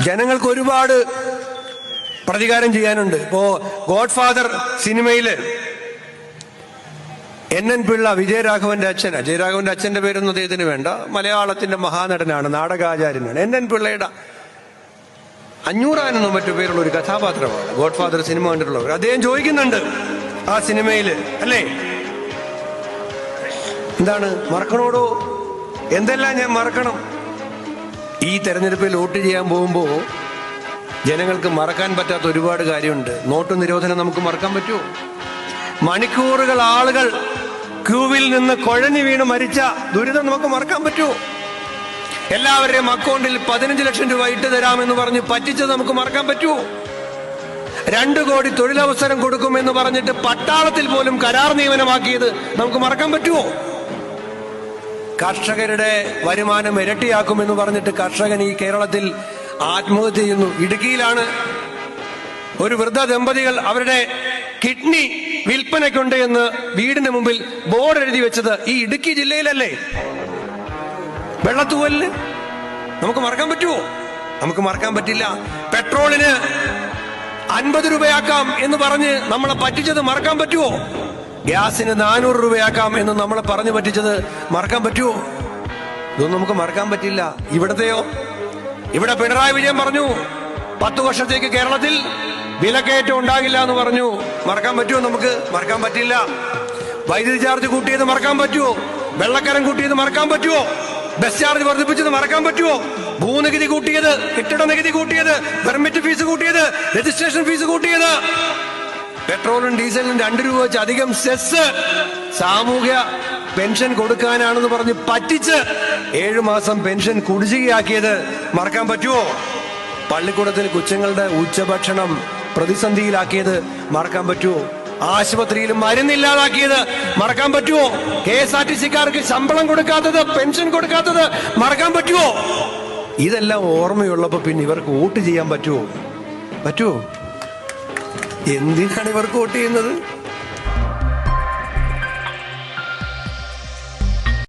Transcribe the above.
ജനങ്ങൾക്ക് ഒരുപാട് പ്രതികാരം ചെയ്യാനുണ്ട്. ഇപ്പോ ഗോഡ് ഫാദർ സിനിമയിൽ എൻ എൻ പിള്ള വിജയരാഘവന്റെ അച്ഛൻ വിജയരാഘവന്റെ അച്ഛന്റെ പേരൊന്നും അദ്ദേഹത്തിന് വേണ്ട. മലയാളത്തിന്റെ മഹാനടനാണ് നാടകാചാര്യനാണ്. എൻ എൻ പിള്ളയുടെ അഞ്ഞൂറാനെന്നും മറ്റു പേരുള്ള ഒരു കഥാപാത്രമാണ് ഗോഡ് ഫാദർ സിനിമ കണ്ടിട്ടുള്ളവർ. അദ്ദേഹം ചോദിക്കുന്നുണ്ട് ആ സിനിമയിൽ അല്ലേ? എന്താണ് മറക്കണോടോ? എന്തെല്ലാം ഞാൻ മറക്കണം? ഈ തെരഞ്ഞെടുപ്പിൽ വോട്ട് ചെയ്യാൻ പോകുമ്പോൾ ജനങ്ങൾക്ക് മറക്കാൻ പറ്റാത്ത ഒരുപാട് കാര്യമുണ്ട്. നോട്ട് നിരോധനം നമുക്ക് മറക്കാൻ പറ്റുമോ? മണിക്കൂറുകൾ ആളുകൾ ക്യൂവിൽ നിന്ന് കുഴഞ്ഞു വീണ് മരിച്ച ദുരിതം നമുക്ക് മറക്കാൻ പറ്റുമോ? എല്ലാവരുടെയും അക്കൗണ്ടിൽ പതിനഞ്ച് ലക്ഷം രൂപ ഇട്ട് തരാമെന്ന് പറഞ്ഞ് പറ്റിച്ചത് നമുക്ക് മറക്കാൻ പറ്റുമോ? രണ്ടു കോടി തൊഴിലവസരം കൊടുക്കുമെന്ന് പറഞ്ഞിട്ട് പട്ടാളത്തിൽ പോലും കരാർ നിയമനമാക്കിയത് നമുക്ക് മറക്കാൻ പറ്റുമോ? കർഷകരുടെ വരുമാനം ഇരട്ടിയാക്കുമെന്ന് പറഞ്ഞിട്ട് കർഷകൻ ഈ കേരളത്തിൽ ആത്മഹത്യ ചെയ്യുന്നു. ഇടുക്കിയിലാണ് ഒരു വൃദ്ധ ദമ്പതികൾ അവരുടെ കിഡ്നി വിൽപ്പനയ്ക്കുണ്ട് എന്ന് വീടിന് മുമ്പിൽ ബോർഡ് എഴുതി വെച്ചത് ഈ ഇടുക്കി ജില്ലയിലല്ലേ? വെള്ളത്തൂവലിന് നമുക്ക് മറക്കാൻ പറ്റുമോ നമുക്ക് മറക്കാൻ പറ്റില്ല. പെട്രോളിന് അൻപത് രൂപയാക്കാം എന്ന് പറഞ്ഞ് നമ്മളെ പറ്റിച്ചത് മറക്കാൻ പറ്റുമോ ഗ്യാസിന് നാനൂറ് രൂപയാക്കാം എന്ന് നമ്മൾ പറഞ്ഞു പറ്റിച്ചത് മറക്കാൻ പറ്റുമോ? ഇതൊന്നും നമുക്ക് മറക്കാൻ പറ്റില്ല. ഇവിടത്തെയോ? ഇവിടെ പിണറായി വിജയൻ പറഞ്ഞു പത്തു വർഷത്തേക്ക് കേരളത്തിൽ വിലക്കയറ്റം ഉണ്ടാകില്ല എന്ന് പറഞ്ഞു. മറക്കാൻ പറ്റുമോ നമുക്ക്? മറക്കാൻ പറ്റില്ല. വൈദ്യുതി ചാർജ് കൂട്ടിയത് മറക്കാൻ പറ്റുമോ? വെള്ളക്കരം കൂട്ടിയത് മറക്കാൻ പറ്റുമോ? ബസ് ചാർജ് വർദ്ധിപ്പിച്ചത് മറക്കാൻ പറ്റുമോ? ഭൂനികുതി കൂട്ടിയത് കെട്ടിട നികുതി കൂട്ടിയത് പെർമിറ്റ് ഫീസ് കൂട്ടിയത് രജിസ്ട്രേഷൻ ഫീസ് കൂട്ടിയത് പെട്രോളും ഡീസലിനും രണ്ട് രൂപ വെച്ച് അധികം സെസ് സാമൂഹ്യ പെൻഷൻ കൊടുക്കാനാണെന്ന് പറഞ്ഞ് പറ്റിച്ച് ഏഴു മാസം പെൻഷൻ കുടിശ്ശികയാക്കിയത് മറക്കാൻ പറ്റുമോ? പള്ളിക്കൂടത്തിൽ കൊച്ചുങ്ങളുടെ ഉച്ചഭക്ഷണം പ്രതിസന്ധിയിലാക്കിയത് മറക്കാൻ പറ്റുമോ? ആശുപത്രിയിൽ മരുന്നില്ലാതാക്കിയത് മറക്കാൻ പറ്റുമോ? കെ എസ് ആർ ടി സിക്കാർക്ക് ശമ്പളം കൊടുക്കാത്തത് പെൻഷൻ കൊടുക്കാത്തത് മറക്കാൻ പറ്റുമോ? ഇതെല്ലാം ഓർമ്മയുള്ളപ്പോ പിന്നെ ഇവർക്ക് വോട്ട് ചെയ്യാൻ പറ്റുമോ? പറ്റുമോ? എന്തിനാണ് ഇവർക്ക് വോട്ട് ചെയ്യുന്നത്?